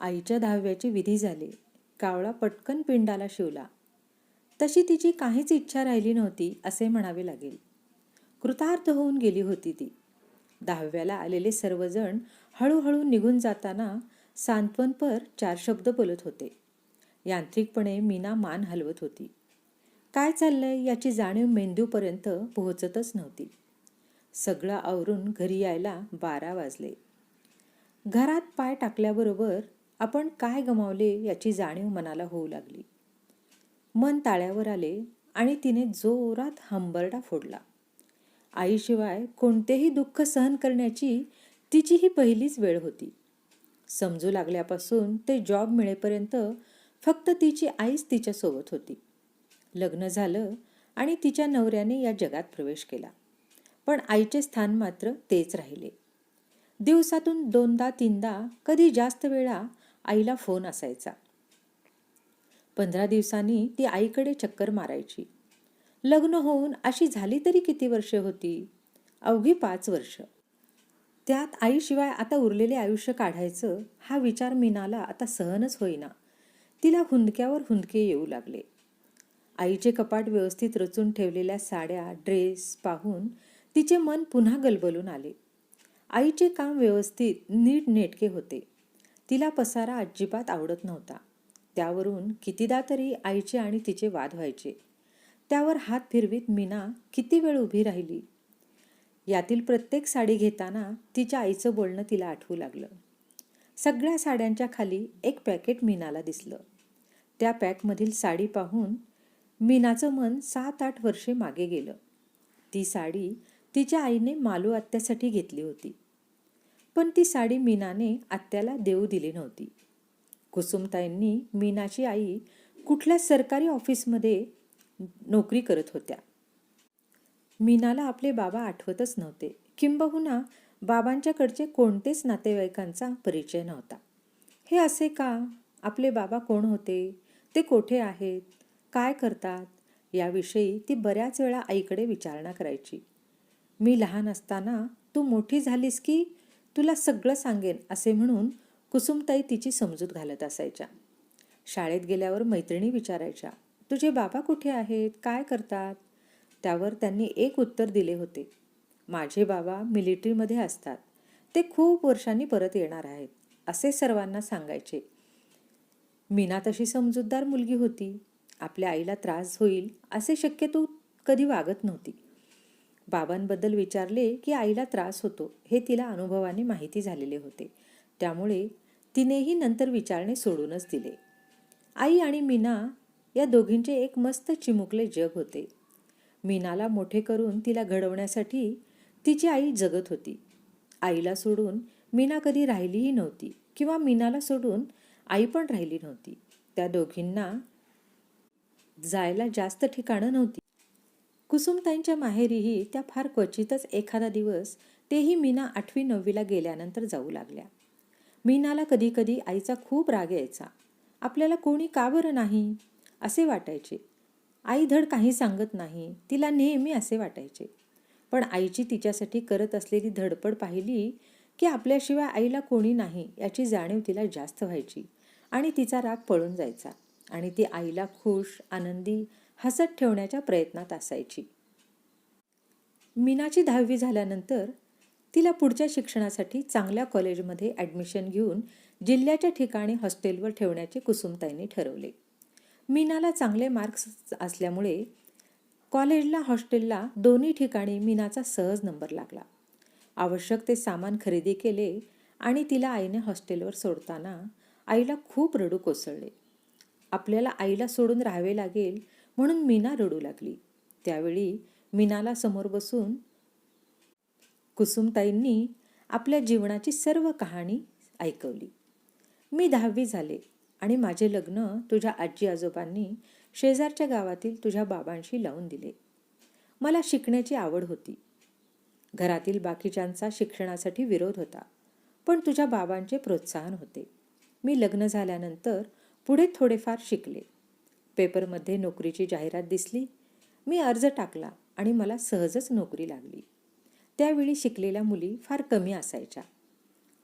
आईच्या दहाव्याची विधी झाली. कावळा पटकन पिंडाला शिवला. तशी तिची काहीच इच्छा राहिली नव्हती असे म्हणावे लागेल. कृतार्थ होऊन गेली होती ती. दहाव्याला आलेले सर्वजण हळूहळू निघून जाताना सांत्वनपर चार शब्द बोलत होते. यांत्रिकपणे मीना मान हलवत होती. काय चाललंय याची जाणीव मेंदूपर्यंत पोहोचतच नव्हती. सगळं आवरून घरी यायला बारा वाजले. घरात पाय टाकल्याबरोबर आपण काय गमावले याची जाणीव मनाला होऊ लागली. मन ताळ्यावर आले आणि तिने जोरात हंबरडा फोडला. आईशिवाय कोणतेही दुःख सहन करण्याची तिची ही पहिलीच वेळ होती. समजू लागल्यापासून ते जॉब मिळेपर्यंत फक्त तिची आईच तिच्यासोबत होती. लग्न झालं आणि तिच्या नवऱ्याने या जगात प्रवेश केला. पण आईचे स्थान मात्र तेच राहिले. दिवसातून दोनदा तीनदा कधी जास्त वेळा आईला फोन असायचा. पंधरा दिवसांनी ती आईकडे चक्कर मारायची. लग्न होऊन अशी झाली तरी किती वर्षे होती? अवघी पाच वर्ष. त्यात आईशिवाय आता उरलेले आयुष्य काढायचं हा विचार मीनाला आता सहनच होईना. तिला हुंदक्यावर हुंदके येऊ लागले. आईचे कपाट व्यवस्थित रचून ठेवलेल्या साड्या ड्रेस पाहून तिचे मन पुन्हा गलबलून आले. आईचे काम व्यवस्थित नीट नेटके होते. तिला पसारा अजिबात आवडत नव्हता. त्यावरून कितीदा तरी आईचे आणि तिचे वाद व्हायचे. त्यावर हात फिरवीत मीना किती वेळ उभी राहिली? यातील प्रत्येक साडी घेताना तिच्या आईचं बोलणं तिला आठवू लागलं. सगळ्या साड्यांच्या खाली एक पॅकेट मीनाला दिसलं. त्या पॅकमधील साडी पाहून मीनाचं मन सात आठ वर्षे मागे गेलं. ती साडी तिच्या आईने मालू आत्यासाठी घेतली होती. पण ती साडी मीनाने आत्याला देऊ दिली नव्हती. कुसुमताईंनी मीनाची आई कुठल्या सरकारी ऑफिसमध्ये नोकरी करत होत्या. मीनाला आपले बाबा आठवतच नव्हते. किंबहुना बाबांच्याकडचे कोणतेच नातेवाईकांचा परिचय नव्हता. हे असे का? आपले बाबा कोण होते? ते कोठे आहेत? काय करतात? याविषयी ती बऱ्याच वेळा आईकडे विचारणा करायची. मी लहान असताना तू मोठी झालीस की तुला सगळं सांगेन असे म्हणून कुसुमताई तिची समजूत घालत असायच्या. शाळेत गेल्यावर मैत्रिणी विचारायच्या तुझे बाबा कुठे आहेत? काय करतात? त्यावर त्यांनी एक उत्तर दिले होते माझे बाबा मिलिटरीमध्ये असतात. ते खूप वर्षांनी परत येणार आहेत असे सर्वांना सांगायचे. मीना तशी समजूतदार मुलगी होती. आपल्या आईला त्रास होईल असे शक्यतो कधी वागत नव्हती. बाबांबद्दल विचारले की आईला त्रास होतो हे तिला अनुभवाने माहिती झालेले होते. त्यामुळे तिनेही नंतर विचारणे सोडूनच दिले. आई आणि मीना या दोघींचे एक मस्त चिमुकले जग होते. मीनाला मोठे करून तिला घडवण्यासाठी तिची आई जगत होती. आईला सोडून मीना कधी राहिलीही नव्हती किंवा मीनाला सोडून आई पण राहिली नव्हती. त्या दोघींना जायला जास्त ठिकाणं नव्हती. कुसुमताईंच्या माहेरीही त्या फार क्वचितच एखादा दिवस तेही मीना आठवी नववीला गेल्यानंतर जाऊ लागल्या. मीनाला कधीकधी आईचा खूप राग यायचा. आपल्याला कोणी का बरं नाही? असे वाटायचे. आई धड काही सांगत नाही. तिला नेहमी असे वाटायचे. पण आईची तिच्यासाठी करत असलेली धडपड पाहिली की आपल्याशिवाय आईला कोणी नाही याची जाणीव तिला जास्त व्हायची आणि तिचा राग पळून जायचा आणि ती आईला खुश आनंदी हसत ठेवण्याच्या प्रयत्नात असायची. मीनाची दहावी झाल्यानंतर तिला पुढच्या शिक्षणासाठी चांगल्या कॉलेजमध्ये ॲडमिशन घेऊन जिल्ह्याच्या ठिकाणी हॉस्टेलवर ठेवण्याचे कुसुमताईंनी ठरवले. मीनाला चांगले मार्क्स असल्यामुळे कॉलेजला हॉस्टेलला दोन्ही ठिकाणी मीनाचा सहज नंबर लागला. आवश्यक ते सामान खरेदी केले आणि तिला आईने हॉस्टेलवर सोडताना आईला खूप रडू कोसळले. आपल्याला आईला सोडून राहावे लागेल म्हणून मीना रडू लागली. त्यावेळी मीनाला समोर बसून कुसुमताईंनी आपल्या जीवनाची सर्व कहाणी ऐकवली. मी दहावी झाले आणि माझे लग्न तुझ्या आजी आजोबांनी शेजारच्या गावातील तुझ्या बाबांशी लावून दिले. मला शिकण्याची आवड होती. घरातील बाकीच्यांचा शिक्षणासाठी विरोध होता पण तुझ्या बाबांचे प्रोत्साहन होते. मी लग्न झाल्यानंतर पुढे थोडेफार शिकले. पेपरमध्ये नोकरीची जाहिरात दिसली. मी अर्ज टाकला आणि मला सहजच नोकरी लागली. त्यावेळी शिकलेल्या मुली फार कमी असायच्या.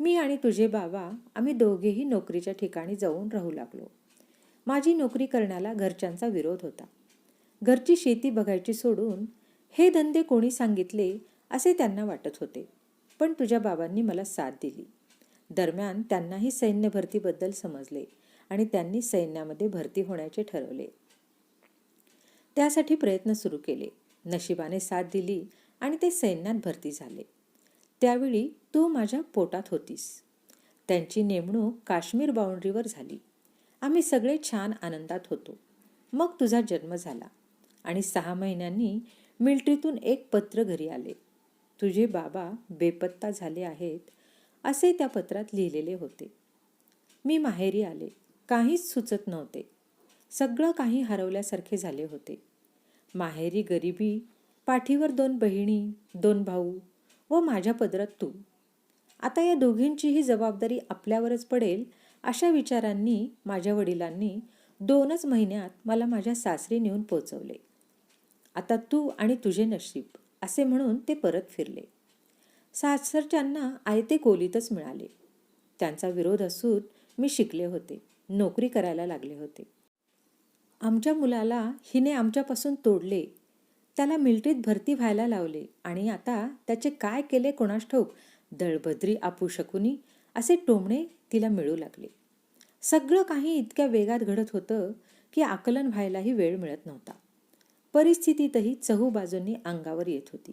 मी आणि तुझे बाबा आम्ही दोघेही नोकरीच्या ठिकाणी जाऊन राहू लागलो. माझी नोकरी करण्याला घरच्यांचा विरोध होता. घरची शेती बघायची सोडून हे धंदे कोणी सांगितले असे त्यांना वाटत होते. पण तुझ्या बाबांनी मला साथ दिली. दरम्यान त्यांनाही सैन्य भरतीबद्दल समजले. आणि त्यांनी सैन्यामध्ये भरती होण्याचे ठरवले. त्यासाठी प्रयत्न सुरू केले. नशिबाने साथ दिली आणि ते सैन्यात भरती झाले. त्यावेळी तू माझ्या पोटात होतीस. त्यांची नेमणूक काश्मीर बाउंड्रीवर झाली. आम्ही सगळे छान आनंदात होतो. मग तुझा जन्म झाला आणि सहा महिन्यांनी मिल्ट्रीतून एक पत्र घरी आले. तुझे बाबा बेपत्ता झाले आहेत असे त्या पत्रात लिहिलेले होते. मी माहेरी आले. काहीच सुचत नव्हते. सगळं काही हरवल्यासारखे झाले होते. माहेरी गरिबी पाठीवर दोन बहिणी दोन भाऊ व माझ्या पदरात तू. आता या दोघींचीही जबाबदारी आपल्यावरच पडेल अशा विचारांनी माझ्या वडिलांनी दोनच महिन्यात मला माझ्या सासरी नेऊन पोचवले. आता तू आणि तुझे नशीब असे म्हणून ते परत फिरले. सासरच्यांना आयते कोलीतच मिळाले. त्यांचा विरोध असून मी शिकले होते. नोकरी करायला लागले होते. आमच्या मुलाला हिने आमच्यापासून तोडले. त्याला मिल्ट्रीत भरती व्हायला लावले आणि आता त्याचे काय केले कोणास ठाऊक? दळभद्री आपू शकुनी असे टोमणे तिला मिळू लागले. सगळं काही इतक्या वेगात घडत होतं की आकलन व्हायलाही वेळ मिळत नव्हता. परिस्थितीतही चहू बाजूंनी अंगावर येत होती.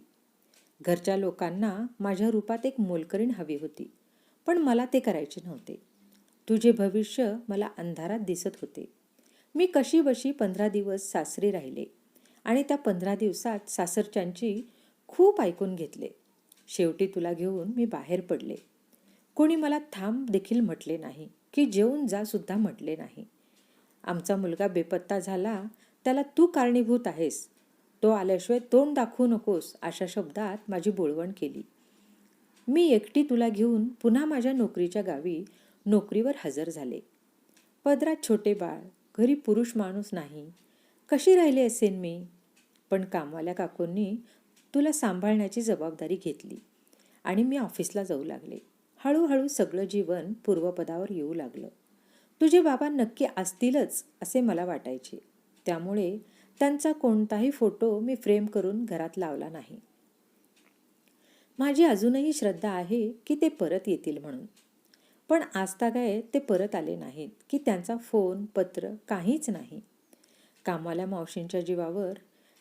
घरच्या लोकांना माझ्या रूपात एक मोलकरीण हवी होती पण मला ते करायचे नव्हते. तुझे भविष्य मला अंधारात दिसत होते. मी कशी बशी पंधरा दिवस सासरी राहिले आणि त्या पंधरा दिवसात सासरच्यांची खूप ऐकून घेतले. शेवटी तुला घेऊन मी बाहेर पडले. कोणी मला थांब देखील म्हटले नाही की जेवून जा सुद्धा म्हटले नाही. आमचा मुलगा बेपत्ता झाला त्याला तू कारणीभूत आहेस. तो आल्याशिवाय तोंड दाखवू नकोस अशा शब्दात माझी बोळवण केली. मी एकटी तुला घेऊन पुन्हा माझ्या नोकरीच्या गावी नोकरीवर हजर झाले. पदरात छोटे बाळ घरी पुरुष माणूस नाही. कशी राहिली असेन मी? पण कामवाल्या काकूंनी तुला सांभाळण्याची जबाबदारी घेतली आणि मी ऑफिसला जाऊ लागले. हळूहळू सगळं जीवन पूर्वपदावर येऊ लागलं. तुझे बाबा नक्की असतीलच असे मला वाटायचे. त्यामुळे त्यांचा कोणताही फोटो मी फ्रेम करून घरात लावला नाही. माझी अजूनही श्रद्धा आहे की ते परत येतील म्हणून. पण आजतागाय ते परत आले नाहीत की त्यांचा फोन पत्र काहीच नाही. कामाला मावशींच्या जीवावर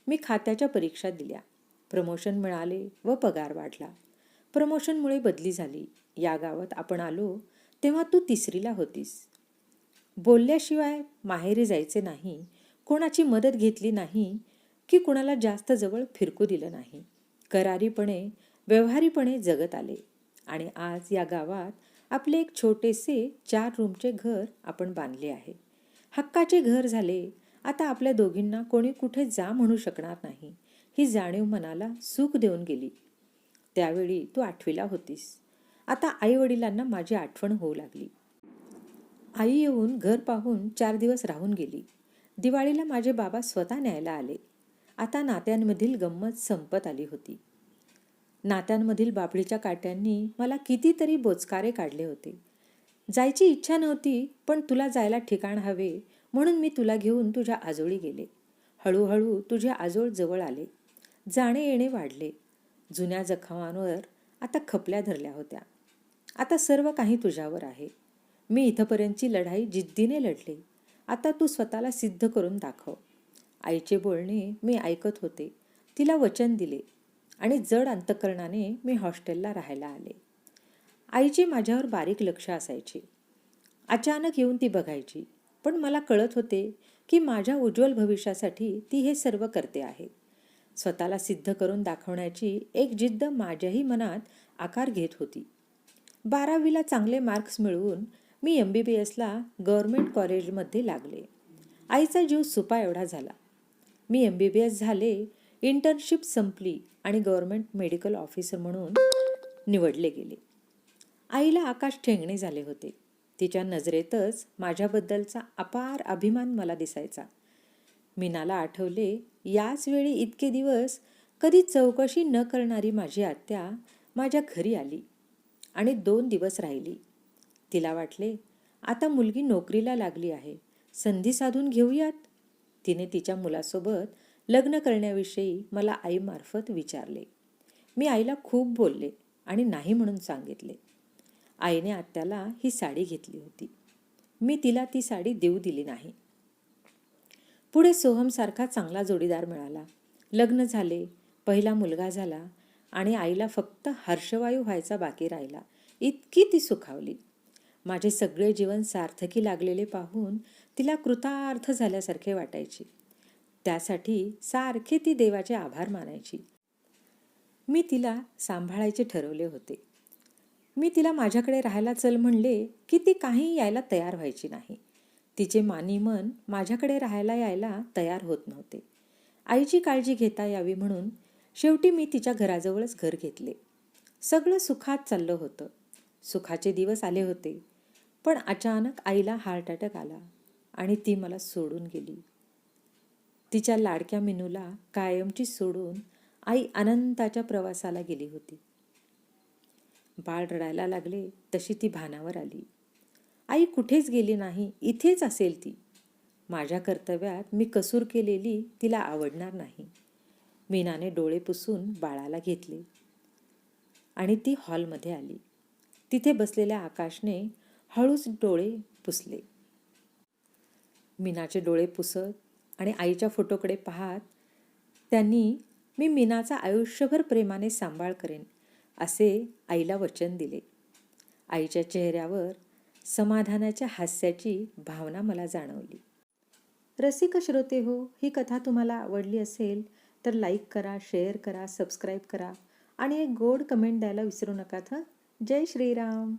मी खात्याच्या परीक्षा दिल्या. प्रमोशन मिळाले व पगार वाढला. प्रमोशनमुळे बदली झाली. या गावात आपण आलो तेव्हा तू तिसरीला होतीस. बोलल्याशिवाय माहेरी जायचे नाही कोणाची मदत घेतली नाही की कुणाला जास्त जवळ फिरकू दिलं नाही. करारीपणे व्यवहारीपणे जगत आले. आणि आज या गावात आपले एक छोटेसे चार रूमचे घर आपण बांधले आहे. हक्काचे घर झाले. आता आपल्या दोघींना कोणी कुठे जा म्हणू शकणार नाही. ही जाणीव मनाला सुख देऊन गेली. त्यावेळी तू आठवीला होतीस. आता आई वडिलांना माझी आठवण होऊ लागली. आई येऊन घर पाहून चार दिवस राहून गेली. दिवाळीला माझे बाबा स्वतः न्यायला आले. आता नात्यांमधील गंमत संपत आली होती. नात्यांमधील बाबळीच्या काट्यांनी मला कितीतरी बोचकारे काढले होते. जायची इच्छा नव्हती पण तुला जायला ठिकाण हवे म्हणून मी तुला घेऊन तुझ्या आजोळी गेले. हळूहळू तुझे आजोळ जवळ आले. जाणे येणे वाढले. जुन्या जखमांवर आता खपल्या धरल्या होत्या. आता सर्व काही तुझ्यावर आहे. मी इथंपर्यंतची लढाई जिद्दीने लढले. आता तू स्वतःला सिद्ध करून दाखव. आईचे बोलणे मी ऐकत होते. तिला वचन दिले. आणि जड अंतकरणाने मी हॉस्टेलला राहायला आले. आईचे माझ्यावर बारीक लक्ष असायचे. अचानक येऊन ती बघायची पण मला कळत होते की माझ्या उज्ज्वल भविष्यासाठी ती हे सर्व करते आहे. स्वतःला सिद्ध करून दाखवण्याची एक जिद्द माझ्याही मनात आकार घेत होती. बारावीला चांगले मार्क्स मिळवून मी एम बी बी एसला गव्हर्मेंट कॉलेजमध्ये लागले. आईचा जीव सुपा एवढा झाला. मी एम बी बी एस झाले इंटर्नशिप संपली आणि गव्हर्मेंट मेडिकल ऑफिसर म्हणून निवडले गेले. आईला आकाश ठेंगणे झाले होते. तिच्या नजरेतच माझ्याबद्दलचा अपार अभिमान मला दिसायचा. मीनाला आठवले याच वेळी इतके दिवस कधी चौकशी न करणारी माझी आत्या माझ्या घरी आली आणि दोन दिवस राहिली. तिला वाटले आता मुलगी नोकरीला लागली आहे. संधी साधून घेऊयात? तिने तिच्या मुलासोबत लग्न करण्याविषयी मला आईमार्फत विचारले. मी आईला खूप बोलले आणि नाही म्हणून सांगितले. आईने आत्याला ही साडी घेतली होती. मी तिला ती साडी देऊ दिली नाही. पुढे सोहमसारखा चांगला जोडीदार मिळाला. लग्न झाले पहिला मुलगा झाला आणि आईला फक्त हर्षवायू व्हायचा बाकी राहिला. इतकी ती सुखावली. माझे सगळे जीवन सार्थकी लागलेले पाहून तिला कृतार्थ झाल्यासारखे वाटायचे. त्यासाठी सारखे ती देवाचे आभार मानायची. मी तिला सांभाळायचे ठरवले होते. मी तिला माझ्याकडे राहायला चल म्हणले की ती काही यायला तयार व्हायची नाही. तिचे मानी मन माझ्याकडे राहायला यायला तयार होत नव्हते. आईची काळजी घेता यावी म्हणून शेवटी मी तिच्या घराजवळच घर घेतले. सगळं सुखात चाललं होतं. सुखाचे दिवस आले होते. पण अचानक आईला हार्ट अटॅक आला आणि ती मला सोडून गेली. तिच्या लाडक्या मेनूला कायमची सोडून आई अनंताच्या प्रवासाला गेली होती. बाळ रडायला लागले तशी ती भानावर आली. आई कुठेच गेली नाही इथेच असेल ती. माझ्या कर्तव्यात मी कसूर केलेली तिला आवडणार नाही. मीनाने डोळे पुसून बाळाला घेतले. आणि ती हॉलमध्ये आली. तिथे बसलेल्या आकाशने हळूच डोळे पुसले. मीनाचे डोळे पुसत आणि आईच्या फोटोकडे पाहत त्यांनी मी मीनाचा आयुष्यभर प्रेमाने सांभाळ करेन असे आईला वचन दिले. आईच्या चेहऱ्यावर समाधानाच्या हास्याची भावना मला जाणवली. रसिक श्रोते हो ही कथा तुम्हाला आवडली असेल तर लाईक करा शेअर करा सबस्क्राईब करा आणि एक गोड कमेंट द्यायला विसरू नका हं जय श्रीराम.